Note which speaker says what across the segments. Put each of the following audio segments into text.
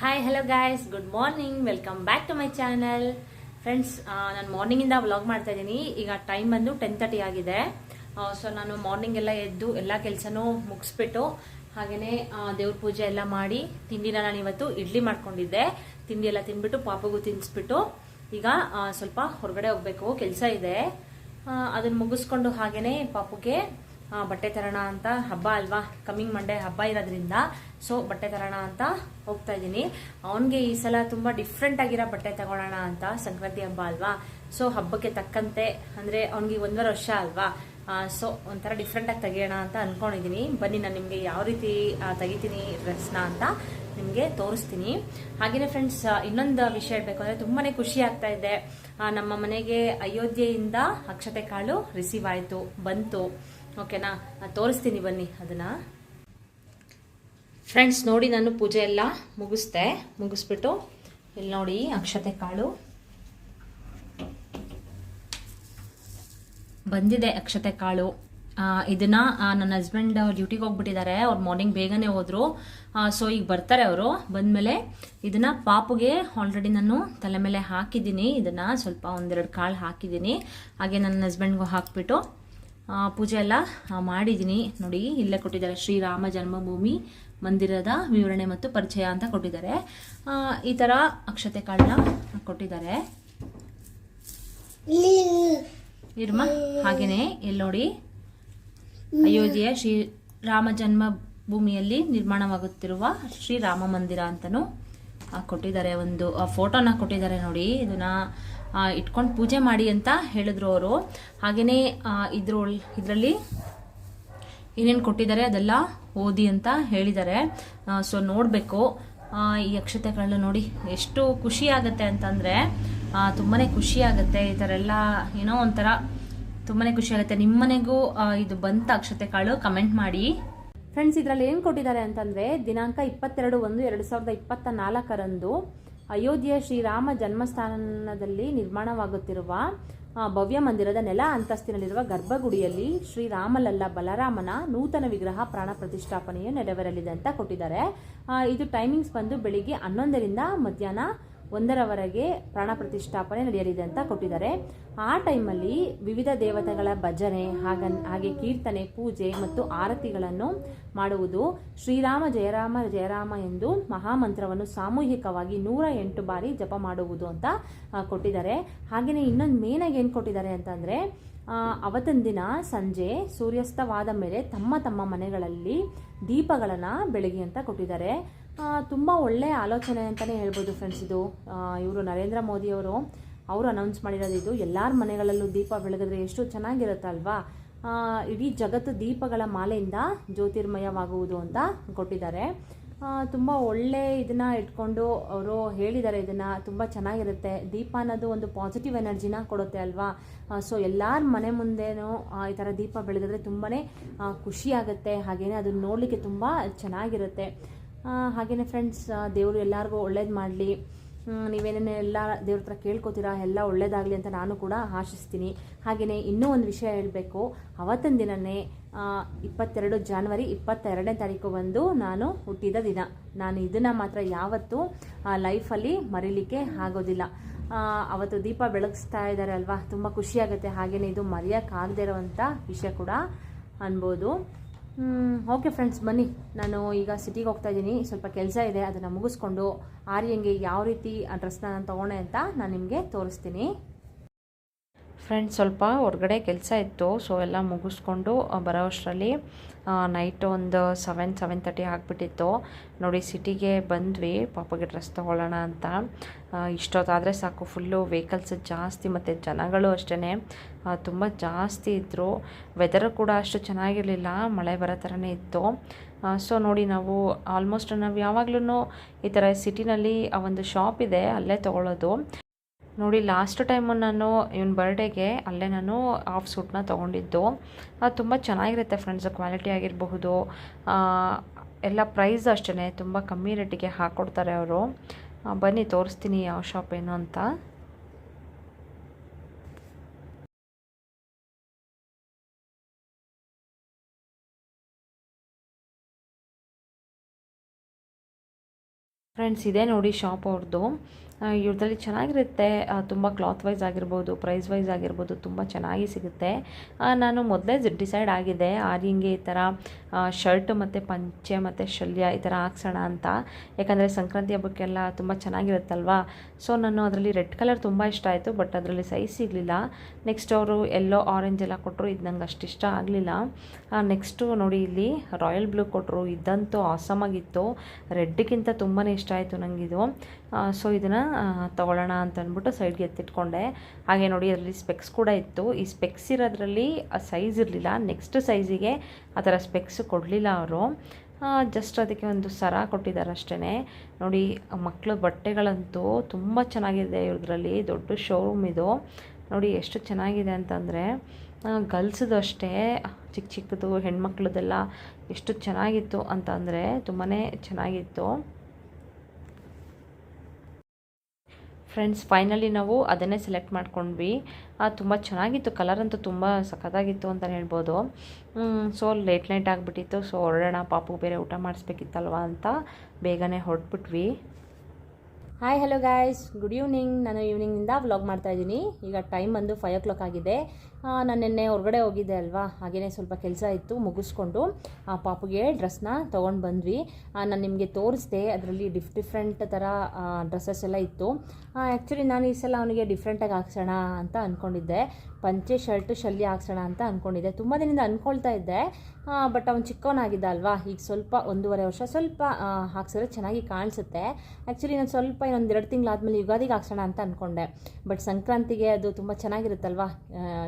Speaker 1: Hi hello guys good morning welcome back to my channel friends ನಾನು ಮಾರ್ನಿಂಗಿಂದ vlog ಮಾಡ್ತಾ ಇದ್ದೀನಿ ಈಗ ಟೈಮ್ ಬಂದು ಟೆನ್ ತರ್ಟಿ ಆಗಿದೆ. ಸೊ ನಾನು ಮಾರ್ನಿಂಗ್ ಎಲ್ಲ ಎದ್ದು ಎಲ್ಲ ಕೆಲಸನೂ ಮುಗಿಸ್ಬಿಟ್ಟು ಹಾಗೆಯೇ ದೇವ್ರ ಪೂಜೆ ಎಲ್ಲ ಮಾಡಿ ತಿಂಡಿನ ನಾನು ಇವತ್ತು ಇಡ್ಲಿ ಮಾಡ್ಕೊಂಡಿದ್ದೆ. ತಿಂಡಿ ಎಲ್ಲ ತಿಂದ್ಬಿಟ್ಟು ಪಾಪಗೂ ತಿನ್ನಿಸ್ಬಿಟ್ಟು ಈಗ ಸ್ವಲ್ಪ ಹೊರಗಡೆ ಹೋಗ್ಬೇಕು. ಕೆಲಸ ಇದೆ. ಅದನ್ನು ಮುಗಿಸ್ಕೊಂಡು ಹಾಗೆಯೇ ಪಾಪುಗೆ ಬಟ್ಟೆ ತರೋಣ ಅಂತ ಹಬ್ಬ ಅಲ್ವಾ? ಕಮ್ಮಿಂಗ್ ಮಂಡೇ ಹಬ್ಬ ಇರೋದ್ರಿಂದ. ಸೊ ಬಟ್ಟೆ ತರೋಣ ಅಂತ ಹೋಗ್ತಾ ಇದ್ದೀನಿ. ಅವನಿಗೆ ಈ ಸಲ ತುಂಬ ಡಿಫ್ರೆಂಟ್ ಆಗಿರೋ ಬಟ್ಟೆ ತಗೊಳ್ಳೋಣ ಅಂತ ಸಂಕ್ರಾಂತಿ ಹಬ್ಬ ಅಲ್ವಾ? ಸೊ ಹಬ್ಬಕ್ಕೆ ತಕ್ಕಂತೆ, ಅಂದರೆ ಅವನಿಗೆ ಒಂದೂವರೆ ವರ್ಷ ಅಲ್ವಾ? ಸೊ ಒಂಥರ ಡಿಫ್ರೆಂಟಾಗಿ ತೆಗಿಯೋಣ ಅಂತ ಅನ್ಕೊಂಡಿದ್ದೀನಿ ಬನ್ನಿ, ನಾನು ನಿಮಗೆ ಯಾವ ರೀತಿ ತೆಗಿತೀನಿ ಡ್ರೆಸ್ನ ಅಂತ ನಿಮಗೆ ತೋರಿಸ್ತೀನಿ. ಹಾಗೆಯೇ ಫ್ರೆಂಡ್ಸ್ ಇನ್ನೊಂದು ವಿಷಯ ಹೇಳಬೇಕು ಅಂದರೆ ತುಂಬಾ ಖುಷಿ ಆಗ್ತಾ ಇದೆ. ನಮ್ಮ ಮನೆಗೆ ಅಯೋಧ್ಯೆಯಿಂದ ಅಕ್ಷತೆ ಕಾಳು ರಿಸೀವ್ ಆಯಿತು, ಬಂತು. ಓಕೆನಾ? ನಾನು ತೋರಿಸ್ತೀನಿ ಬನ್ನಿ ಅದನ್ನು. ಫ್ರೆಂಡ್ಸ್ ನೋಡಿ ನಾನು ಪೂಜೆ ಎಲ್ಲ ಮುಗಿಸ್ದೆ. ಮುಗಿಸ್ಬಿಟ್ಟು ಇಲ್ಲಿ ನೋಡಿ ಅಕ್ಷತೆ ಕಾಳು. ಬಂದಿದೆ ಅಕ್ಷತೆ ಕಾಳು. ಇದನ್ನ ನನ್ನ ಹಸ್ಬೆಂಡ್ ಡ್ಯೂಟಿಗೆ ಹೋಗ್ಬಿಟ್ಟಿದ್ದಾರೆ. ಅವ್ರು ಮಾರ್ನಿಂಗ್ ಬೇಗನೆ ಹೋದರು. ಸೊ ಈಗ ಬರ್ತಾರೆ ಅವರು. ಬಂದಮೇಲೆ ಇದನ್ನ ಪಾಪುಗೆ ಆಲ್ರೆಡಿ ನಾನು ತಲೆ ಮೇಲೆ ಹಾಕಿದ್ದೀನಿ. ಇದನ್ನ ಸ್ವಲ್ಪ ಒಂದೆರಡು ಕಾಳು ಹಾಕಿದ್ದೀನಿ. ಹಾಗೆ ನನ್ನ ಹಸ್ಬೆಂಡ್ಗೂ ಹಾಕ್ಬಿಟ್ಟು ಪೂಜೆ ಎಲ್ಲ ಮಾಡಿದ್ದೀನಿ ನೋಡಿ, ಇಲ್ಲೇ ಕೊಟ್ಟಿದ್ದಾರೆ ಶ್ರೀರಾಮ ಜನ್ಮಭೂಮಿ ಮಂದಿರದ ವಿವರಣೆ ಮತ್ತು ಪರಿಚಯ ಅಂತ ಕೊಟ್ಟಿದ್ದಾರೆ. ಈ ಥರ ಅಕ್ಷತೆ ಕಾಳನ್ನ ಕೊಟ್ಟಿದ್ದಾರೆ. ಇರ್ಮ ಹಾಗೆಯೇ ಇಲ್ಲಿ ನೋಡಿ. ಅಯೋಧ್ಯೆಯ ಶ್ರೀ ರಾಮ ಜನ್ಮ ಭೂಮಿಯಲ್ಲಿ ನಿರ್ಮಾಣವಾಗುತ್ತಿರುವ ಶ್ರೀರಾಮ ಮಂದಿರ ಅಂತಲೂ ಕೊಟ್ಟಿದ್ದಾರೆ ಒಂದು ಫೋಟೋನ ಕೊಟ್ಟಿದ್ದಾರೆ ನೋಡಿ. ಇದನ್ನ ಇಟ್ಕೊಂಡು ಪೂಜೆ ಮಾಡಿ ಅಂತ ಹೇಳಿದ್ರು ಅವರು. ಹಾಗೆಯೇ ಇದ್ರ ಇದರಲ್ಲಿ ಏನೇನು ಕೊಟ್ಟಿದ್ದಾರೆ ಅದೆಲ್ಲ ಓದಿ ಅಂತ ಹೇಳಿದ್ದಾರೆ. ಸೊ ನೋಡಬೇಕು. ಈ ಅಕ್ಷತೆಗಳನ್ನ ನೋಡಿ ಎಷ್ಟು ಖುಷಿ ಆಗುತ್ತೆ ಅಂತಂದರೆ ತುಂಬಾ ಖುಷಿ ಆಗುತ್ತೆ. ಈ ಥರ ಎಲ್ಲ ಏನೋ ಒಂಥರ ತುಂಬಾ ಖುಷಿ ಆಗುತ್ತೆ. ನಿಮ್ಮನೆಗೂ ಇದು ಬಂತ ಅಕ್ಷತೆ ಕಾಳು ಕಮೆಂಟ್ ಮಾಡಿ. ಫ್ರೆಂಡ್ಸ್ ಇದರಲ್ಲಿ ಏನು ಕೊಟ್ಟಿದ್ದಾರೆ ಅಂತಂದರೆ, ದಿನಾಂಕ ಇಪ್ಪತ್ತೆರಡು ಒಂದು ಎರಡು ಸಾವಿರದ ಇಪ್ಪತ್ತ ನಾಲ್ಕರಂದು ಅಯೋಧ್ಯೆಯ ಶ್ರೀರಾಮ ಜನ್ಮಸ್ಥಾನದಲ್ಲಿ ನಿರ್ಮಾಣವಾಗುತ್ತಿರುವ ಭವ್ಯ ಮಂದಿರದ ನೆಲ ಅಂತಸ್ತಿನಲ್ಲಿರುವ ಗರ್ಭಗುಡಿಯಲ್ಲಿ ಶ್ರೀರಾಮಲಲ್ಲ ಬಲರಾಮನ ನೂತನ ವಿಗ್ರಹ ಪ್ರಾಣ ಪ್ರತಿಷ್ಠಾಪನೆಯು ನೆರವೇರಲಿದೆ ಅಂತ ಕೊಟ್ಟಿದ್ದಾರೆ. ಇದು ಟೈಮಿಂಗ್ಸ್ ಬಂದು ಬೆಳಿಗ್ಗೆ ಹನ್ನೊಂದರಿಂದ ಮಧ್ಯಾಹ್ನ ಒಂದರವರೆಗೆ ಪ್ರಾಣ ಪ್ರತಿಷ್ಠಾಪನೆ ನಡೆಯಲಿದೆ ಅಂತ ಕೊಟ್ಟಿದ್ದಾರೆ. ಆ ಟೈಮಲ್ಲಿ ವಿವಿಧ ದೇವತೆಗಳ ಭಜನೆ ಹಾಗ ಹಾಗೆ ಕೀರ್ತನೆ, ಪೂಜೆ ಮತ್ತು ಆರತಿಗಳನ್ನು ಮಾಡುವುದು ಶ್ರೀರಾಮ ಜಯರಾಮ ಜಯರಾಮ ಎಂದು ಮಹಾಮಂತ್ರವನ್ನು ಸಾಮೂಹಿಕವಾಗಿ ನೂರ ಎಂಟು ಬಾರಿ ಜಪ ಮಾಡುವುದು ಅಂತ ಕೊಟ್ಟಿದ್ದಾರೆ. ಹಾಗೆಯೇ ಇನ್ನೊಂದು ಮೇನಾಗಿ ಏನು ಕೊಟ್ಟಿದ್ದಾರೆ ಅಂತಂದರೆ ಅವತ್ತಿನ ದಿನ ಸಂಜೆ ಸೂರ್ಯಾಸ್ತವಾದ ಮೇಲೆ ತಮ್ಮ ತಮ್ಮ ಮನೆಗಳಲ್ಲಿ ದೀಪಗಳನ್ನು ಬೆಳಗ್ಗೆ ಅಂತ ಕೊಟ್ಟಿದ್ದಾರೆ. ತುಂಬ ಒಳ್ಳೆಯ ಆಲೋಚನೆ ಅಂತಲೇ ಹೇಳ್ಬೋದು ಫ್ರೆಂಡ್ಸ್ ಇದು. ಇವರು ನರೇಂದ್ರ ಮೋದಿಯವರು ಅವರು ಅನೌನ್ಸ್ ಮಾಡಿರೋದು ಇದು. ಎಲ್ಲರ ಮನೆಗಳಲ್ಲೂ ದೀಪ ಬೆಳಗಿದ್ರೆ ಎಷ್ಟು ಚೆನ್ನಾಗಿರುತ್ತಲ್ವಾ? ಇಡೀ ಜಗತ್ತು ದೀಪಗಳ ಮಾಲೆಯಿಂದ ಜ್ಯೋತಿರ್ಮಯವಾಗುವುದು ಅಂತ ಕೊಟ್ಟಿದ್ದಾರೆ. ತುಂಬ ಒಳ್ಳೆ ಇದನ್ನ ಇಟ್ಕೊಂಡು ಅವರು ಹೇಳಿದ್ದಾರೆ. ಇದನ್ನ ತುಂಬ ಚೆನ್ನಾಗಿರುತ್ತೆ. ದೀಪ ಅನ್ನೋದು ಒಂದು ಪಾಸಿಟಿವ್ ಎನರ್ಜಿನ ಕೊಡುತ್ತೆ ಅಲ್ವಾ? ಸೊ ಎಲ್ಲರ ಮನೆ ಮುಂದೆನೂ ಈ ಥರ ದೀಪ ಬೆಳಗಿದ್ರೆ ತುಂಬಾ ಖುಷಿ ಆಗುತ್ತೆ. ಹಾಗೆಯೇ ಅದನ್ನು ನೋಡಲಿಕ್ಕೆ ತುಂಬ ಚೆನ್ನಾಗಿರುತ್ತೆ. ಹಾಗೆಯೇ ಫ್ರೆಂಡ್ಸ್ ದೇವರು ಎಲ್ಲರಿಗೂ ಒಳ್ಳೇದು ಮಾಡಲಿ. ನೀವೇನೇನು ಎಲ್ಲ ದೇವ್ರ ಹತ್ರ ಕೇಳ್ಕೊತೀರಾ? ಎಲ್ಲ ಒಳ್ಳೇದಾಗಲಿ ಅಂತ ನಾನು ಕೂಡ ಆಶಿಸ್ತೀನಿ. ಹಾಗೆಯೇ ಇನ್ನೂ ಒಂದು ವಿಷಯ ಹೇಳಬೇಕು. ಅವತ್ತಿನ ದಿನನೇ ಆ, ಇಪ್ಪತ್ತೆರಡು ಜಾನ್ವರಿ ಇಪ್ಪತ್ತೆರಡನೇ ತಾರೀಕು ಬಂದು ನಾನು ಹುಟ್ಟಿದ ದಿನ. ನಾನು ಇದನ್ನು ಮಾತ್ರ ಯಾವತ್ತೂ ಲೈಫಲ್ಲಿ ಮರೀಲಿಕ್ಕೆ ಆಗೋದಿಲ್ಲ. ಅವತ್ತು ದೀಪ ಬೆಳಗಿಸ್ತಾ ಇದ್ದಾರೆ ಅಲ್ವಾ? ತುಂಬ ಖುಷಿಯಾಗುತ್ತೆ ಹಾಗೆಯೇ ಇದು ಮರೆಯೋಕ್ಕಾಗದೇ ಇರೋವಂಥ ವಿಷಯ ಕೂಡ ಅನ್ಬೋದು. ಓಕೆ ಫ್ರೆಂಡ್ಸ್ ಬನ್ನಿ. ನಾನು ಈಗ ಸಿಟಿಗೆ ಹೋಗ್ತಾ ಇದ್ದೀನಿ. ಸ್ವಲ್ಪ ಕೆಲಸ ಇದೆ. ಅದನ್ನು ಮುಗಿಸ್ಕೊಂಡು ಆರ್ಯಂಗೆ ಯಾವ ರೀತಿ ಆ ಡ್ರೆಸ್ನ ನಾನು ತೊಗೊಂಡೆ ಅಂತ ನಾನು ನಿಮಗೆ ತೋರಿಸ್ತೀನಿ. ಫ್ರೆಂಡ್ಸ್ ಸ್ವಲ್ಪ ಹೊರಗಡೆ ಕೆಲಸ ಇತ್ತು ಸೊ ಎಲ್ಲ ಮುಗಿಸ್ಕೊಂಡು ಬರೋಷ್ಟರಲ್ಲಿ ನೈಟ್ ಒಂದು ಸೆವೆನ್ ಸೆವೆನ್ ತರ್ಟಿ ಆಗಿಬಿಟ್ಟಿತ್ತು. ನೋಡಿ ಸಿಟಿಗೆ ಬಂದ್ವಿ, ಪಾಪಗೆ ಡ್ರೆಸ್ ತೊಗೊಳ್ಳೋಣ ಅಂತ. ಇಷ್ಟೊತ್ತಾದರೆ ಸಾಕು ಫುಲ್ಲು ವೆಹಿಕಲ್ಸ್ ಜಾಸ್ತಿ, ಮತ್ತು ಜನಗಳು ಅಷ್ಟೇ ತುಂಬ ಜಾಸ್ತಿ ಇದ್ದರು ವೆದರ್ ಕೂಡ ಅಷ್ಟು ಚೆನ್ನಾಗಿರಲಿಲ್ಲ, ಮಳೆ ಬರೋ ಥರನೇ ಇತ್ತು. ಸೊ ನೋಡಿ, ನಾವು ಆಲ್ಮೋಸ್ಟ್ ನಾವು ಯಾವಾಗ್ಲೂ ಈ ಥರ ಸಿಟಿನಲ್ಲಿ ಆ ಒಂದು ಶಾಪ್ ಇದೆ, ಅಲ್ಲೇ ತೊಗೊಳ್ಳೋದು. ನೋಡಿ ಲಾಸ್ಟ್ ಟೈಮು ನಾನು ಇವನ ಬರ್ಡೇಗೆ ಅಲ್ಲೇ ನಾನು ಆಫ್ ಸೂಟ್ನ ತೊಗೊಂಡಿದ್ದು. ಅದು ತುಂಬ ಚೆನ್ನಾಗಿರುತ್ತೆ ಫ್ರೆಂಡ್ಸ್ ಕ್ವಾಲಿಟಿ ಆಗಿರಬಹುದು. ಎಲ್ಲ ಪ್ರೈಸ್ ಅಷ್ಟೇ ತುಂಬ ಕಮ್ಮಿ ರೇಟಿಗೆ ಹಾಕ್ಕೊಡ್ತಾರೆ ಅವರು. ಬನ್ನಿ, ತೋರಿಸ್ತೀನಿ ಯಾವ ಶಾಪ್ ಏನು ಅಂತ. ಫ್ರೆಂಡ್ಸ್ ಇದೆ ನೋಡಿ ಶಾಪ್ ಅವ್ರದ್ದು ಇವ್ರದ್ರಲ್ಲಿ ಚೆನ್ನಾಗಿರುತ್ತೆ. ತುಂಬ ಕ್ಲಾತ್ ವೈಸ್ ಆಗಿರ್ಬೋದು ಪ್ರೈಸ್ ವೈಸ್ ಆಗಿರ್ಬೋದು, ತುಂಬ ಚೆನ್ನಾಗಿ ಸಿಗುತ್ತೆ. ನಾನು ಮೊದಲೇ ಡಿಸೈಡ್ ಆಗಿದೆ. ಆರಿಂಗೆ ಈ ಥರ ಶರ್ಟ್ ಮತ್ತು ಪಂಚೆ ಮತ್ತು ಶಲ್ಯ ಈ ಥರ ಹಾಕ್ಸೋಣ ಅಂತ. ಯಾಕಂದರೆ ಸಂಕ್ರಾಂತಿ ಹಬ್ಬಕ್ಕೆಲ್ಲ ತುಂಬ ಚೆನ್ನಾಗಿರುತ್ತಲ್ವಾ? ಸೊ ನಾನು ಅದರಲ್ಲಿ ರೆಡ್ ಕಲರ್ ತುಂಬ ಇಷ್ಟ ಆಯಿತು ಬಟ್ ಅದರಲ್ಲಿ ಸೈಜ್ ಸಿಗಲಿಲ್ಲ. ನೆಕ್ಸ್ಟ್ ಅವರು ಎಲ್ಲೋ ಆರೆಂಜ್ ಎಲ್ಲ ಕೊಟ್ಟರು ಇದು ನಂಗೆ ಅಷ್ಟು ಇಷ್ಟ ಆಗಲಿಲ್ಲ. ನೆಕ್ಸ್ಟು ನೋಡಿ ಇಲ್ಲಿ ರಾಯಲ್ ಬ್ಲೂ ಕೊಟ್ಟರು ಇದಂತೂ ಆಸಮಾಗಿತ್ತು ರೆಡ್ಗಿಂತ ತುಂಬಾ ಇಷ್ಟ ಆಯಿತು ನನಗಿದು ಸೊ ಇದನ್ನು ತೊಗೊಳ್ಳೋಣ ಅಂತ ಅಂದ್ಬಿಟ್ಟು ಸೈಡ್ಗೆ ಎತ್ತಿಟ್ಕೊಂಡೆ. ಹಾಗೆ ನೋಡಿ ಅದರಲ್ಲಿ ಸ್ಪೆಕ್ಸ್ ಕೂಡ ಇತ್ತು. ಈ ಸ್ಪೆಕ್ಸ್ ಇರೋದ್ರಲ್ಲಿ ಸೈಜ್ ಇರಲಿಲ್ಲ. ನೆಕ್ಸ್ಟ್ ಸೈಜಿಗೆ ಆ ಥರ ಸ್ಪೆಕ್ಸ್ ಕೊಡಲಿಲ್ಲ ಅವರು. ಜಸ್ಟ್ ಅದಕ್ಕೆ ಒಂದು ಸರ ಕೊಟ್ಟಿದ್ದಾರೆ ಅಷ್ಟೇ ನೋಡಿ ಮಕ್ಕಳ ಬಟ್ಟೆಗಳಂತೂ ತುಂಬ ಚೆನ್ನಾಗಿದೆ ಇವ್ರದ್ರಲ್ಲಿ. ದೊಡ್ಡ ಶೋರೂಮ್ ಇದು. ನೋಡಿ, ಎಷ್ಟು ಚೆನ್ನಾಗಿದೆ ಅಂತಂದರೆ ಗರ್ಲ್ಸದು ಅಷ್ಟೇ ಚಿಕ್ಕ ಚಿಕ್ಕದು ಹೆಣ್ಮಕ್ಳದೆಲ್ಲ ಎಷ್ಟು ಚೆನ್ನಾಗಿತ್ತು ಅಂತಂದರೆ ತುಂಬಾ ಚೆನ್ನಾಗಿತ್ತು. ಫ್ರೆಂಡ್ಸ್ ಫೈನಲಿ ನಾವು ಅದನ್ನೇ ಸೆಲೆಕ್ಟ್ ಮಾಡ್ಕೊಂಡ್ವಿ. ತುಂಬ ಚೆನ್ನಾಗಿತ್ತು. ಕಲರ್ ಅಂತೂ ತುಂಬ ಸಖತ್ತಾಗಿತ್ತು ಅಂತಲೇ ಹೇಳ್ಬೋದು. ಸೊ ಲೇಟ್ ನೈಟ್ ಆಗಿಬಿಟ್ಟಿತ್ತು. ಸೊ ಹೊರಡೋಣ ಪಾಪು ಬೇರೆ ಊಟ ಮಾಡಿಸ್ಬೇಕಿತ್ತಲ್ವ ಅಂತ ಬೇಗನೆ ಹೊರಟ್ಬಿಟ್ವಿ. Hi hello guys good evening ನಾನು ಈವ್ನಿಂಗಿಂದ ವ್ಲಾಗ್ ಮಾಡ್ತಾಯಿದ್ದೀನಿ ಈಗ ಟೈಮ್ ಬಂದು ಫೈವ್ ಓ ಕ್ಲಾಕ್ ಆಗಿದೆ. ನಾನು ನಿನ್ನೆ ಹೊರಗಡೆ ಹೋಗಿದ್ದೆ ಅಲ್ವಾ? ಹಾಗೆಯೇ ಸ್ವಲ್ಪ ಕೆಲಸ ಇತ್ತು, ಮುಗಿಸ್ಕೊಂಡು, ಆ ಪಾಪುಗೆ ಡ್ರೆಸ್ನ ತೊಗೊಂಡು ಬಂದ್ವಿ. ನಾನು ನಿಮಗೆ ತೋರಿಸ್ದೆ, ಅದರಲ್ಲಿ ಡಿಫ್ ಡಿಫ್ರೆಂಟ್ ಥರ ಡ್ರೆಸ್ಸಸ್ ಎಲ್ಲ ಇತ್ತು. ಆ್ಯಕ್ಚುಲಿ ನಾನು ಈ ಸಲ ಅವನಿಗೆ ಡಿಫ್ರೆಂಟಾಗಿ ಹಾಕ್ಸೋಣ ಅಂತ ಅಂದ್ಕೊಂಡಿದ್ದೆ ಪಂಚೆ ಶರ್ಟು ಶಲ್ಲಿ ಹಾಕ್ಸೋಣ ಅಂತ ಅಂದ್ಕೊಂಡಿದ್ದೆ ತುಂಬ ದಿನದಿಂದ ಅಂದ್ಕೊಳ್ತಾ ಇದ್ದೆ. ಬಟ್ ಅವ್ನು ಚಿಕ್ಕವನಾಗಿದ್ದ ಅಲ್ವಾ? ಈಗ ಸ್ವಲ್ಪ ಒಂದೂವರೆ ವರ್ಷ, ಸ್ವಲ್ಪ ಹಾಕ್ಸಿದ್ರೆ ಚೆನ್ನಾಗಿ ಕಾಣಿಸುತ್ತೆ. ಆ್ಯಕ್ಚುಲಿ ನಾನು ಸ್ವಲ್ಪ ಇನ್ನೊಂದು ಎರಡು ತಿಂಗಳಾದಮೇಲೆ ಯುಗಾದಿಗೆ ಹಾಕ್ಸೋಣ ಅಂತ ಅಂದ್ಕೊಂಡೆ ಬಟ್ ಸಂಕ್ರಾಂತಿಗೆ ಅದು ತುಂಬ ಚೆನ್ನಾಗಿರುತ್ತಲ್ವಾ?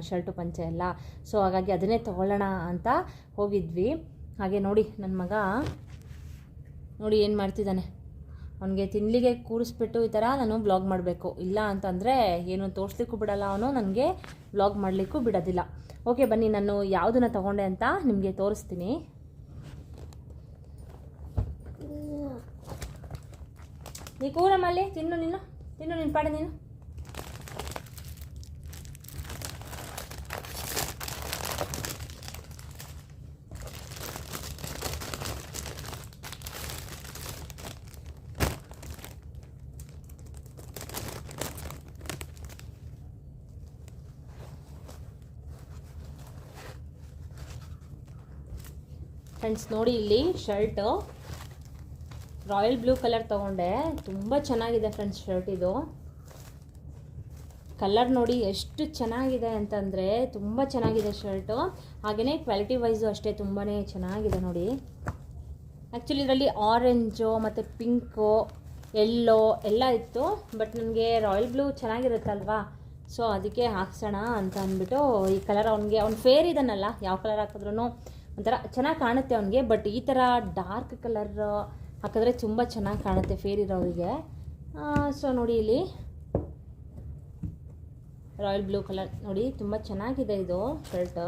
Speaker 1: ಶರ್ಟು ಪಂಚೆ ಎಲ್ಲ ಸೊ ಹಾಗಾಗಿ ಅದನ್ನೇ ತೊಗೊಳ್ಳೋಣ ಅಂತ ಹೋಗಿದ್ವಿ. ಹಾಗೆ ನೋಡಿ ನನ್ನ ಮಗ ನೋಡಿ ಏನು ಮಾಡ್ತಿದ್ದಾನೆ. ಅವನಿಗೆ ತಿನ್ಲಿಗೆ ಕೂರಿಸ್ಬಿಟ್ಟು ಈ ಥರ ನಾನು ಬ್ಲಾಗ್ ಮಾಡಬೇಕು. ಇಲ್ಲ ಅಂತಂದರೆ ಏನು ತೋರಿಸ್ಲಿಕ್ಕೂ ಬಿಡಲ್ಲ ಅವನು, ನನಗೆ ಬ್ಲಾಗ್ ಮಾಡಲಿಕ್ಕೂ ಬಿಡೋದಿಲ್ಲ. ಓಕೆ ಬನ್ನಿ, ನಾನು ಯಾವುದನ್ನ ತಗೊಂಡೆ ಅಂತ ನಿಮಗೆ ತೋರಿಸ್ತೀನಿ. ನೀ ಕೂರಮ್ಮಲ್ಲಿ ತಿನ್ನು ನೀನು. ತಿನ್ನು ನಿನ್ನ ಪಾಡೆ ನೀನು. ಫ್ರೆಂಡ್ಸ್ ನೋಡಿ ಇಲ್ಲಿ ಶರ್ಟು ರಾಯಲ್ ಬ್ಲೂ ಕಲರ್ ತೊಗೊಂಡೆ. ತುಂಬ ಚೆನ್ನಾಗಿದೆ ಫ್ರೆಂಡ್ಸ್ ಶರ್ಟ್ ಇದು. ಕಲರ್ ನೋಡಿ ಎಷ್ಟು ಚೆನ್ನಾಗಿದೆ ಅಂತಂದರೆ ತುಂಬ ಚೆನ್ನಾಗಿದೆ ಶರ್ಟು ಹಾಗೆಯೇ ಕ್ವಾಲಿಟಿ ವೈಸು ಅಷ್ಟೇ ತುಂಬಾ ಚೆನ್ನಾಗಿದೆ ನೋಡಿ. ಆ್ಯಕ್ಚುಲಿ ಇದರಲ್ಲಿ ಆರೆಂಜು ಮತ್ತು ಪಿಂಕು ಎಲ್ಲೋ ಎಲ್ಲ ಇತ್ತು. ಬಟ್ ನನಗೆ ರಾಯಲ್ ಬ್ಲೂ ಚೆನ್ನಾಗಿರುತ್ತಲ್ವಾ? ಸೊ ಅದಕ್ಕೆ ಹಾಕ್ಸೋಣ ಅಂತ ಅಂದ್ಬಿಟ್ಟು ಈ ಕಲರ್ ಅವ್ನಿಗೆ, ಅವ್ನು ಫೇರ್ ಇದನ್ನಲ್ಲ, ಯಾವ ಕಲರ್ ಹಾಕಿದ್ರೂ ಒಂಥರ ಚೆನ್ನಾಗಿ ಕಾಣುತ್ತೆ ಅವನಿಗೆ. ಬಟ್ ಈ ಥರ ಡಾರ್ಕ್ ಕಲರ್ ಹಾಕಿದ್ರೆ ತುಂಬ ಚೆನ್ನಾಗಿ ಕಾಣುತ್ತೆ ಫೇರ್ ಇರೋರಿಗೆ ಸೊ ನೋಡಿ ಇಲ್ಲಿ. ರಾಯಲ್ ಬ್ಲೂ ಕಲರ್ ನೋಡಿ ತುಂಬ ಚೆನ್ನಾಗಿದೆ ಇದು ಶರ್ಟ್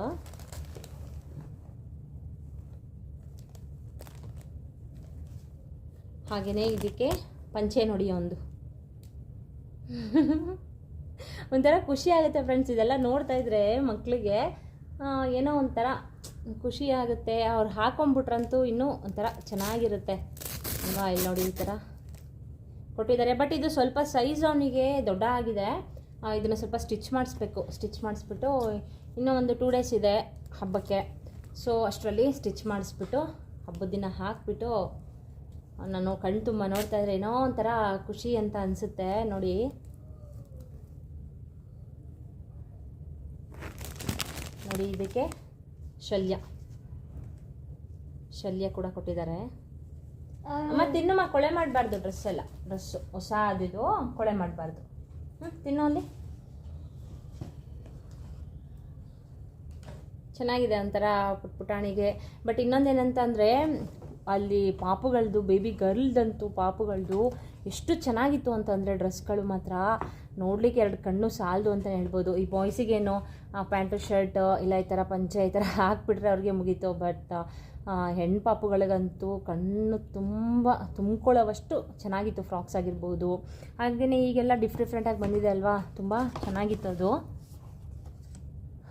Speaker 1: ಹಾಗೆಯೇ ಇದಕ್ಕೆ ಪಂಚೆ ನೋಡಿ ಒಂದು. ಒಂಥರ ಖುಷಿ ಆಗುತ್ತೆ ಫ್ರೆಂಡ್ಸ್ ಇದೆಲ್ಲ ನೋಡ್ತಾ ಇದ್ರೆ ಮಕ್ಕಳಿಗೆ ಏನೋ ಒಂಥರ ಖುಷಿ ಆಗುತ್ತೆ ಅವ್ರು ಹಾಕೊಂಬಿಟ್ರಂತೂ ಇನ್ನೂ ಒಂಥರ ಚೆನ್ನಾಗಿರುತ್ತೆ. ಅಲ್ವಾ? ಇಲ್ಲಿ ನೋಡಿ ಈ ಥರ ಕೊಟ್ಟಿದ್ದಾರೆ. ಬಟ್ ಇದು ಸ್ವಲ್ಪ ಸೈಜ್ ಅವನಿಗೆ ದೊಡ್ಡ ಆಗಿದೆ. ಇದನ್ನು ಸ್ವಲ್ಪ ಸ್ಟಿಚ್ ಮಾಡಿಸ್ಬೇಕು. ಸ್ಟಿಚ್ ಮಾಡಿಸ್ಬಿಟ್ಟು ಇನ್ನೂ ಒಂದು ಟೂ ಡೇಸ್ ಇದೆ ಹಬ್ಬಕ್ಕೆ. ಸೊ ಅಷ್ಟರಲ್ಲಿ ಸ್ಟಿಚ್ ಮಾಡಿಸ್ಬಿಟ್ಟು ಹಬ್ಬದ ದಿನ ಹಾಕ್ಬಿಟ್ಟು ನಾನು ಕಣ್ಣು ತುಂಬ ನೋಡ್ತಾ ಇದ್ರೆ ಏನೋ ಒಂಥರ ಖುಷಿ ಅಂತ ಅನಿಸುತ್ತೆ. ನೋಡಿ. ನೋಡಿ ಇದಕ್ಕೆ ಶಲ್ಯ. ಶಲ್ಯ ಕೂಡ ಕೊಟ್ಟಿದ್ದಾರೆ. ಮತ್ತೆ ತಿನ್ನು ಮಾ ಕೊಳೆ ಮಾಡಬಾರ್ದು ಡ್ರೆಸ್ ಎಲ್ಲ. ಡ್ರೆಸ್ಸು ಹೊಸ ಅದಿದು ಕೊಳೆ ಮಾಡಬಾರ್ದು. ಹ್ಞೂ ತಿನ್ನು ಅಲ್ಲಿ. ಚೆನ್ನಾಗಿದೆ ಒಂಥರ ಪುಟ್ ಪುಟಾಣಿಗೆ. ಬಟ್ ಇನ್ನೊಂದೇನಂತ ಅಂದರೆ ಅಲ್ಲಿ ಪಾಪುಗಳದ್ದು ಬೇಬಿ ಗರ್ಲ್ದಂತೂ ಪಾಪುಗಳದ್ದು ಎಷ್ಟು ಚೆನ್ನಾಗಿತ್ತು ಅಂತಂದರೆ ಡ್ರೆಸ್ಗಳು ಮಾತ್ರ. ನೋಡಲಿಕ್ಕೆ ಎರಡು ಕಣ್ಣು ಸಾಲದು ಅಂತ ಹೇಳ್ಬೋದು. ಈ ಬಾಯ್ಸಿಗೇನು ಪ್ಯಾಂಟು ಶರ್ಟ್ ಇಲ್ಲ ಈ ಥರ ಪಂಚೆ, ಈ ಥರ ಹಾಕ್ಬಿಟ್ರೆ ಅವ್ರಿಗೆ ಮುಗೀತು. ಬಟ್ ಹೆಣ್ಣು ಪಾಪುಗಳಿಗಂತೂ ಕಣ್ಣು ತುಂಬ ತುಂಬ್ಕೊಳ್ಳೋವಷ್ಟು ಚೆನ್ನಾಗಿತ್ತು. ಫ್ರಾಕ್ಸ್ ಆಗಿರ್ಬೋದು. ಹಾಗೆಯೇ ಈಗೆಲ್ಲ ಡಿಫ್ ಡಿಫ್ರೆಂಟಾಗಿ ಬಂದಿದೆ ಅಲ್ವಾ? ತುಂಬ ಚೆನ್ನಾಗಿತ್ತು ಅದು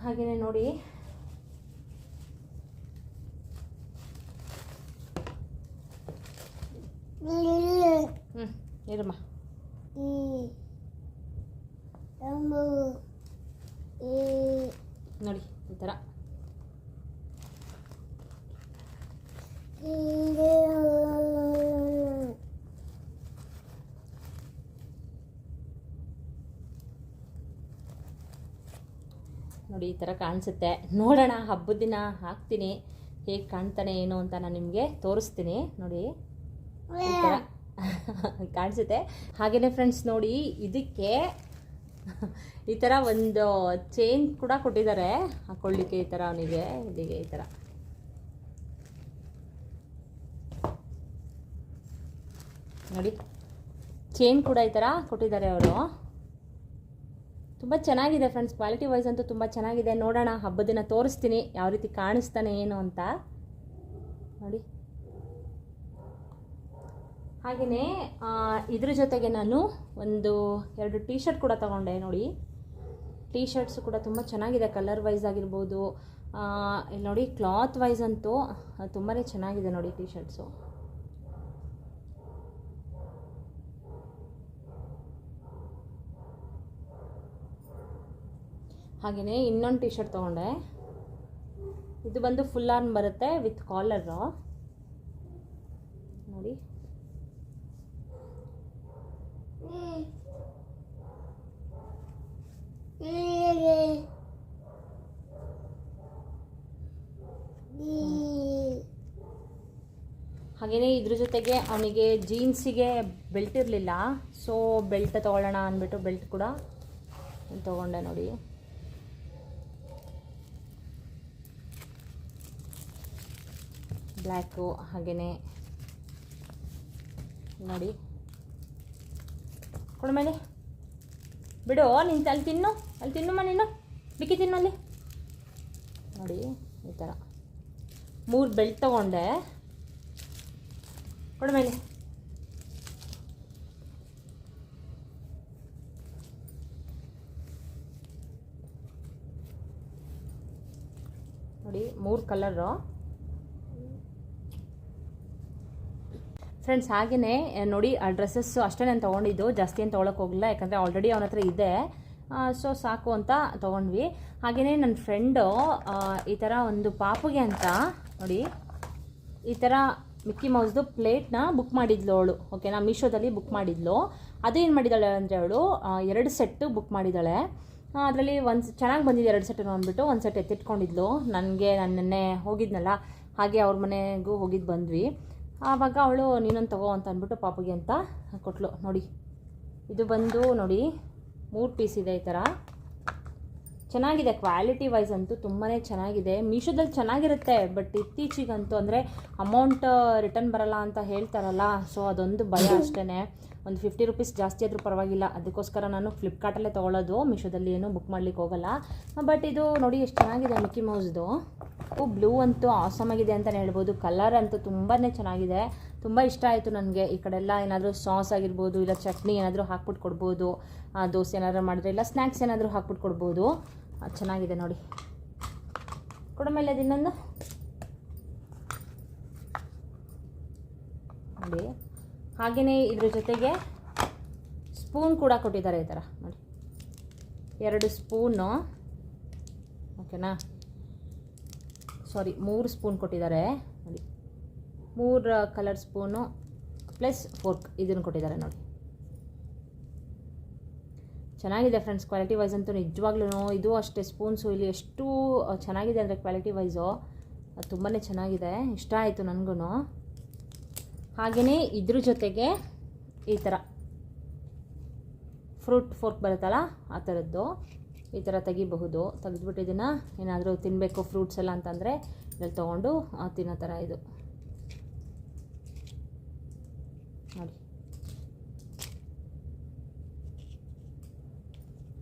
Speaker 1: ಹಾಗೆಯೇ ನೋಡಿ. ಹ್ಞೂ ಇರಮ್ಮ. ನೋಡಿ ಈ ಥರ ನೋಡಿ, ಈ ಥರ ಕಾಣಿಸುತ್ತೆ. ನೋಡೋಣ, ಹಬ್ಬದ ದಿನ ಹಾಕ್ತೀನಿ. ಹೇಗೆ ಕಾಣ್ತಾನೆ, ಏನು ಅಂತ ನಾನು ನಿಮಗೆ ತೋರಿಸ್ತೀನಿ. ನೋಡಿ. ಈ ಕಾಣಿಸುತ್ತೆ. ಹಾಗೆಯೇ ಫ್ರೆಂಡ್ಸ್ ನೋಡಿ, ಇದಕ್ಕೆ ಈ ಥರ ಒಂದು ಚೈನ್ ಕೂಡ ಕೊಟ್ಟಿದ್ದಾರೆ. ಹಾಕೊಳ್ಳಿಕ್ಕೆ ಈ ಥರ ಅವನಿಗೆ, ಇದಿಗೆ ಈ ಥರ ನೋಡಿ ಚೈನ್ ಕೂಡ ಈ ಥರ ಕೊಟ್ಟಿದ್ದಾರೆ ಅವರು. ತುಂಬ ಚೆನ್ನಾಗಿದೆ ಫ್ರೆಂಡ್ಸ್ ಕ್ವಾಲಿಟಿ ವೈಸ್ ಅಂತೂ ತುಂಬ ಚೆನ್ನಾಗಿದೆ. ನೋಡೋಣ, ಹಬ್ಬದ ದಿನ ತೋರಿಸ್ತೀನಿ, ಯಾವ ರೀತಿ ಕಾಣಿಸ್ತಾನೆ, ಏನು ಅಂತ. ನೋಡಿ. ಹಾಗೆಯೇ ಇದ್ರ ಜೊತೆಗೆ ನಾನು ಒಂದು ಎರಡು ಟೀ ಶರ್ಟ್ ಕೂಡ ತಗೊಂಡೆ ನೋಡಿ. ಟೀ ಶರ್ಟ್ಸ್ ಕೂಡ ತುಂಬ ಚೆನ್ನಾಗಿದೆ ಕಲರ್ ವೈಸ್ ಆಗಿರ್ಬೋದು. ಇಲ್ಲಿ ನೋಡಿ ಕ್ಲಾತ್ ವೈಸ್ ಅಂತೂ ತುಂಬಾ ಚೆನ್ನಾಗಿದೆ ನೋಡಿ ಟೀ ಶರ್ಟ್ಸು ಹಾಗೆಯೇ ಇನ್ನೊಂದು ಟೀ ಶರ್ಟ್ ತೊಗೊಂಡೆ. ಇದು ಬಂದು ಫುಲ್ ಆರ್ಮ್ ಬರುತ್ತೆ ವಿತ್ ಕಾಲರು ನೋಡಿ. ಹಾಗೆಯೇ ಇದ್ರ ಜೊತೆಗೆ ಅವನಿಗೆ ಜೀನ್ಸಿಗೆ ಬೆಲ್ಟ್ ಇರಲಿಲ್ಲ. ಸೊ ಬೆಲ್ಟ್ ತೊಗೊಳ್ಳೋಣ ಅಂದ್ಬಿಟ್ಟು ಬೆಲ್ಟ್ ಕೂಡ ತೊಗೊಂಡೆ ನೋಡಿ. ಬ್ಲ್ಯಾಕು ಹಾಗೆಯೇ ನೋಡಿ. ಕೊಡ ಮೇಲೆ ಬಿಡು, ನೀನು ತಲೆ ತಿನ್ನು. ಅಲ್ಲಿ ತಿನ್ನುಮ್ಮ ನೀನು ಬಿಕ್ಕಿ ತಿನ್ನು ಅಲ್ಲಿ. ನೋಡಿ, ಈ ಥರ. ಮೂರು ಬೆಲ್ಟ್ ತೊಗೊಂಡೆ. ಕೊಡಮೇಲೆ ನೋಡಿ, ಮೂರು ಕಲರು. ಫ್ರೆಂಡ್ಸ್ ಹಾಗೆಯೇ ನೋಡಿ, ಆ ಡ್ರೆಸ್ಸಸ್ಸು ಅಷ್ಟೇ ನಾನು ತೊಗೊಂಡಿದ್ದು. ಜಾಸ್ತಿ ಏನು ತೊಗೊಳಕ್ಕೆ ಹೋಗಲಿಲ್ಲ. ಯಾಕಂದರೆ ಆಲ್ರೆಡಿ ಅವನ ಹತ್ರ ಇದೆ. ಸೊ ಸಾಕು ಅಂತ ತೊಗೊಂಡ್ವಿ. ಹಾಗೆಯೇ ನನ್ನ ಫ್ರೆಂಡು ಈ ಥರ ಒಂದು ಪಾಪುಗೆ ಅಂತ ನೋಡಿ, ಈ ಥರ ಮಿಕ್ಕಿ ಮೌಸ್ದು ಪ್ಲೇಟ್ನ ಬುಕ್ ಮಾಡಿದ್ಲು ಅವಳು ಓಕೆನಾ ಮೀಶೋದಲ್ಲಿ ಬುಕ್ ಮಾಡಿದ್ಲು. ಅದು ಏನು ಮಾಡಿದ್ದಾಳೆ ಅಂದರೆ ಅವಳು ಎರಡು ಸೆಟ್ಟು ಬುಕ್ ಮಾಡಿದ್ದಾಳೆ ಅದರಲ್ಲಿ ಒಂದು ಚೆನ್ನಾಗಿ ಬಂದಿದೆ ಎರಡು ಸೆಟ್ ಅಂದ್ಬಿಟ್ಟು ಒಂದು ಸೆಟ್ ಎತ್ತಿಟ್ಕೊಂಡಿದ್ಲು. ನನಗೆ, ನಾನು ನೆನ್ನೆ ಹೋಗಿದ್ನಲ್ಲ, ಹಾಗೆ ಅವ್ರ ಮನೆಗೂ ಹೋಗಿದ್ದು ಬಂದ್ವಿ. ಆವಾಗ ಅವಳು ನೀನೊಂದು ತಗೋ ಅಂತ ಅಂದ್ಬಿಟ್ಟು ಪಾಪುಗೆ ಅಂತ ಕೊಟ್ಲು. ನೋಡಿ, ಇದು ಬಂದು ನೋಡಿ ಮೂರು ಪೀಸ್ ಇದೆ ಈ ಥರ ಚೆನ್ನಾಗಿದೆ ಕ್ವಾಲಿಟಿ ವೈಸ್ ಅಂತೂ ತುಂಬಾ ಚೆನ್ನಾಗಿದೆ. ಮೀಶೋದಲ್ಲಿ ಚೆನ್ನಾಗಿರುತ್ತೆ ಬಟ್ ಇತ್ತೀಚಿಗಂತೂ ಅಂದರೆ ಅಮೌಂಟ್ ರಿಟರ್ನ್ ಬರಲ್ಲ ಅಂತ ಹೇಳ್ತಾರಲ್ಲ ಸೊ ಅದೊಂದು ಭಯ ಅಷ್ಟೇ ಒಂದು ಫಿಫ್ಟಿ ರುಪೀಸ್ ಜಾಸ್ತಿ ಆದರೂ ಪರವಾಗಿಲ್ಲ. ಅದಕ್ಕೋಸ್ಕರ ನಾನು ಫ್ಲಿಪ್ಕಾರ್ಟಲ್ಲೇ ತೊಗೊಳ್ಳೋದು. ಮೀಶೋದಲ್ಲಿ ಏನೂ ಬುಕ್ ಮಾಡ್ಲಿಕ್ಕೆ ಹೋಗಲ್ಲ ಬಟ್ ಇದು ನೋಡಿ ಎಷ್ಟು ಚೆನ್ನಾಗಿದೆ ಮಿಕ್ಕಿ ಮೌಸ್ದು ಬ್ಲೂ ಅಂತೂ ಆಸಮ್ ಆಗಿದೆ ಅಂತಲೇ ಹೇಳ್ಬೋದು. ಕಲರ್ ಅಂತೂ ತುಂಬಾ ಚೆನ್ನಾಗಿದೆ. ತುಂಬ ಇಷ್ಟ ಆಯಿತು ನನಗೆ. ಈ ಕಡೆ ಎಲ್ಲ ಏನಾದರೂ ಸಾಸ್ ಆಗಿರ್ಬೋದು, ಇಲ್ಲ ಚಟ್ನಿ ಏನಾದರೂ ಹಾಕ್ಬಿಟ್ಟು ಕೊಡ್ಬೋದು. ದೋಸೆ ಏನಾದರೂ ಮಾಡಿದ್ರೆ, ಇಲ್ಲ ಸ್ನ್ಯಾಕ್ಸ್ ಏನಾದರೂ ಹಾಕ್ಬಿಟ್ಟು ಕೊಡ್ಬೋದು. ಚೆನ್ನಾಗಿದೆ ನೋಡಿ. ಮೇಲೆ ಇನ್ನೊಂದು. ನೋಡಿ. ಹಾಗೆಯೇ ಇದ್ರ ಜೊತೆಗೆ ಸ್ಪೂನ್ ಕೂಡ ಕೊಟ್ಟಿದ್ದಾರೆ ಈ ಥರ ನೋಡಿ. ಎರಡು ಸ್ಪೂನು ಓಕೆನಾ ಸಾರಿ, ಮೂರು ಸ್ಪೂನ್ ಕೊಟ್ಟಿದ್ದಾರೆ. ನೋಡಿ, ಮೂರು ಕಲರ್ ಸ್ಪೂನು ಪ್ಲಸ್ ಫೋರ್ಕ್ ಇದನ್ನು ಕೊಟ್ಟಿದ್ದಾರೆ ನೋಡಿ. ಚೆನ್ನಾಗಿದೆ ಫ್ರೆಂಡ್ಸ್ ಕ್ವಾಲಿಟಿ ವೈಸ್ ಅಂತೂ ನಿಜವಾಗ್ಲೂ ಇದು ಅಷ್ಟೇ ಸ್ಪೂನ್ಸು ಇಲ್ಲಿ ಎಷ್ಟು ಚೆನ್ನಾಗಿದೆ ಅಂದರೆ ಕ್ವಾಲಿಟಿ ವೈಸು ತುಂಬಾ ಚೆನ್ನಾಗಿದೆ, ಇಷ್ಟ ಆಯಿತು ನನಗೂ ಹಾಗೆಯೇ ಇದ್ರ ಜೊತೆಗೆ ಈ ಥರ ಫ್ರೂಟ್ ಫೋರ್ಕ್ ಬರುತ್ತಲ್ಲ, ಆ ಥರದ್ದು ಈ ಥರ ತೆಗಿಬಹುದು. ತೆಗೆದ್ಬಿಟ್ಟು ಇದನ್ನು ಏನಾದರೂ ತಿನ್ನಬೇಕು ಫ್ರೂಟ್ಸ್ ಎಲ್ಲ ಅಂತಂದರೆ ಇದ್ರಲ್ಲಿ ತೊಗೊಂಡು ತಿನ್ನೋ ಥರ ಇದು. ನೋಡಿ.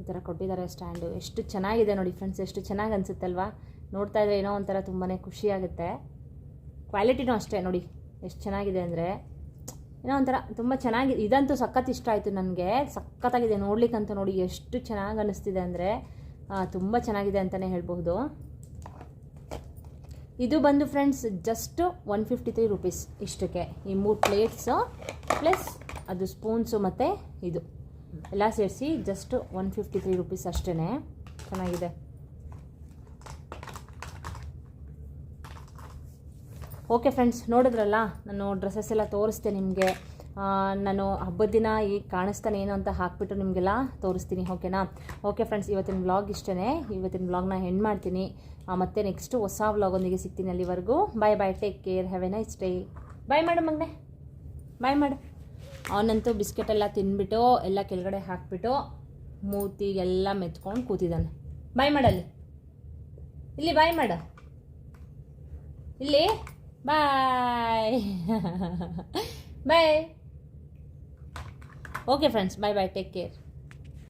Speaker 1: ಈ ಥರ ಕೊಟ್ಟಿದ್ದಾರೆ ಸ್ಟ್ಯಾಂಡು ಎಷ್ಟು ಚೆನ್ನಾಗಿದೆ ನೋಡಿ ಫ್ರೆಂಡ್ಸ್ ಎಷ್ಟು ಚೆನ್ನಾಗಿ ಅನಿಸುತ್ತಲ್ವಾ? ನೋಡ್ತಾ ಇದ್ರೆ ಏನೋ ಒಂಥರ ತುಂಬಾ ಖುಷಿಯಾಗುತ್ತೆ ಕ್ವಾಲಿಟಿನೂ ಅಷ್ಟೇ ನೋಡಿ. ಎಷ್ಟು ಚೆನ್ನಾಗಿದೆ ಅಂದರೆ ಏನೋ ಒಂಥರ ತುಂಬ ಚೆನ್ನಾಗಿದೆ ಇದಂತೂ ಸಖತ್ ಇಷ್ಟ ಆಯಿತು ನನಗೆ. ಸಖತ್ತಾಗಿದೆ, ನೋಡ್ಲಿಕ್ಕಂತ ನೋಡಿ ಎಷ್ಟು ಚೆನ್ನಾಗಿ ಅನ್ನಿಸ್ತಿದೆ ಅಂದರೆ ತುಂಬ ಚೆನ್ನಾಗಿದೆ ಅಂತಲೇ ಹೇಳಬಹುದು. ಇದು ಬಂದು friends just one fifty three rupees ಇಷ್ಟಕ್ಕೆ. ಈ ಮೂರು ಪ್ಲೇಟ್ಸು ಪ್ಲಸ್ ಅದು ಸ್ಪೂನ್ಸು ಮತ್ತು ಇದು. ಎಲ್ಲ ಸೇರಿಸಿ just one fifty three rupees ಅಷ್ಟೇ ಚೆನ್ನಾಗಿದೆ. ಓಕೆ ಫ್ರೆಂಡ್ಸ್ ನೋಡಿದ್ರಲ್ಲ? ನಾನು ಡ್ರೆಸ್ಸಸ್ ಎಲ್ಲ ತೋರಿಸ್ತೆ ನಿಮಗೆ. ನಾನು ಹಬ್ಬದ ದಿನ ಈಗ ಕಾಣಿಸ್ತಾನೆ ಏನು ಅಂತ ಹಾಕ್ಬಿಟ್ಟು ನಿಮಗೆಲ್ಲ ತೋರಿಸ್ತೀನಿ ಓಕೆನಾ ಓಕೆ ಫ್ರೆಂಡ್ಸ್ ಇವತ್ತಿನ ವ್ಲಾಗ್ ಇಷ್ಟೇ ಇವತ್ತಿನ ವ್ಲಾಗ್ನ ಹೆಂಡ್ ಮಾಡ್ತೀನಿ. ಮತ್ತೆ ನೆಕ್ಸ್ಟು ಹೊಸ ವ್ಲಾಗೊಂದಿಗೆ ಸಿಗ್ತೀನಿ ಅಲ್ಲಿವರೆಗೂ. Bye bye take care have a nice day bye ಮಾಡು ಮಗನೆ. ಬಾಯ್ ಮಾಡು. ಅವನಂತೂ ಬಿಸ್ಕೆಟೆಲ್ಲ ಎಲ್ಲ ತಿಂದ್ಬಿಟ್ಟು ಎಲ್ಲ ಕೆಳಗಡೆ ಹಾಕ್ಬಿಟ್ಟು ಮೂತಿಗೆಲ್ಲ ಮೆತ್ಕೊಂಡು ಕೂತಿದ್ದಾನೆ. ಬಾಯ್ ಮಾಡಲ್ಲಿ ಇಲ್ಲಿ ಬಾಯ್ ಮಾಡ. ಇಲ್ಲಿ. bye. Bye. Okay friends. Bye bye take care.